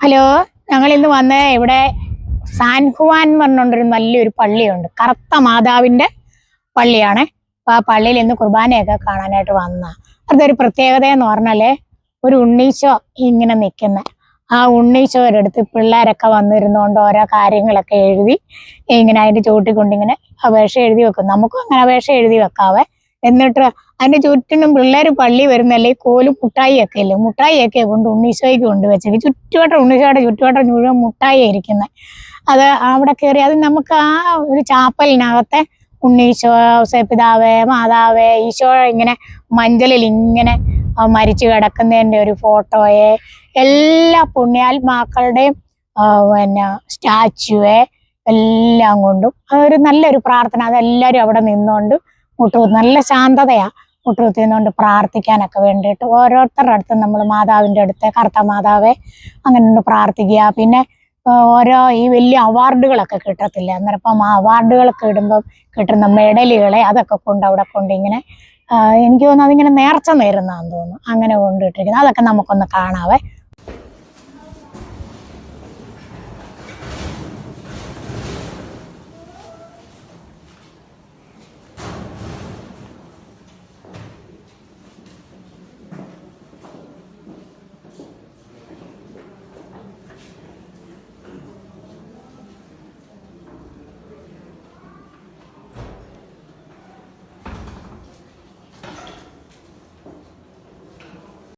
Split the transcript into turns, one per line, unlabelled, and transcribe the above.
Hello ഞങ്ങൾ ഇന്ന് വന്ന് ഇവിടെ സാൻഹുവാൻ എന്ന് പറഞ്ഞുകൊണ്ടൊരു നല്ലൊരു പള്ളിയുണ്ട്. കറുത്ത മാതാവിന്റെ പള്ളിയാണ്. അപ്പൊ ആ പള്ളിയിൽ ഇന്ന് കുർബാനയൊക്കെ കാണാനായിട്ട് വന്ന അതൊരു പ്രത്യേകത എന്ന് പറഞ്ഞാൽ ഒരു ഉണ്ണീശോ ഇങ്ങനെ നിൽക്കുന്ന ആ ഉണ്ണീശോയുടെ അടുത്ത് പിള്ളേരൊക്കെ വന്നിരുന്നുകൊണ്ട് ഓരോ കാര്യങ്ങളൊക്കെ എഴുതി ഇങ്ങനെ അതിന്റെ ചൂട്ടിക്കൊണ്ടിങ്ങനെ അപേക്ഷ എഴുതി വെക്കും. നമുക്കും അങ്ങനെ അപേക്ഷ എഴുതി വെക്കാവേ. എന്നിട്ട് അതിന്റെ ചുറ്റിനും പിള്ളേർ പള്ളി വരുന്നല്ലേ കോലും മുട്ടായിയൊക്കെ മുട്ടായി ഒക്കെ കൊണ്ട് ഉണ്ണീശോയ്ക്ക് കൊണ്ട് വെച്ചേക്ക്. ചുറ്റുവട്ടം ഉണ്ണീശോയുടെ ചുറ്റുവട്ടം മുഴുവൻ മുട്ടായി ഇരിക്കുന്നത് അത് അവിടെ കയറി അത് നമുക്ക് ആ ഒരു ചാപ്പലിനകത്തെ ഉണ്ണീശോ ഔസേപ്പിതാവേ മാതാവേ ഈശോ ഇങ്ങനെ മഞ്ചലിൽ ഇങ്ങനെ മരിച്ചു കിടക്കുന്നതിന്റെ ഒരു ഫോട്ടോയെ എല്ലാ പുണ്യാത്മാക്കളുടെയും പിന്നെ സ്റ്റാച്ചുവെ എല്ലാം കൊണ്ടും അതൊരു നല്ലൊരു പ്രാർത്ഥന. അതെല്ലാവരും അവിടെ നിന്നുകൊണ്ട് മുട്ടു നല്ല ശാന്തതയാ. മുട്ടുകുത്തി നിന്നുകൊണ്ട് പ്രാർത്ഥിക്കാനൊക്കെ വേണ്ടിയിട്ട് ഓരോരുത്തരുടെ അടുത്തും നമ്മൾ മാതാവിന്റെ അടുത്ത് കറുത്ത മാതാവെ അങ്ങനെ പ്രാർത്ഥിക്കുക. പിന്നെ ഓരോ ഈ വലിയ അവാർഡുകളൊക്കെ കിട്ടത്തില്ല? അന്നേരം അപ്പം ആ അവാർഡുകളൊക്കെ ഇടുമ്പം കിട്ടുന്ന മെഡലുകളെ അതൊക്കെ കൊണ്ട് അവിടെ കൊണ്ട് ഇങ്ങനെ എനിക്ക് തോന്നുന്നു അതിങ്ങനെ നേർച്ച നേരുന്നതാണെന്ന് തോന്നുന്നു. അങ്ങനെ കൊണ്ടിട്ടിരിക്കുന്നത് അതൊക്കെ നമുക്കൊന്ന് കാണാവേ.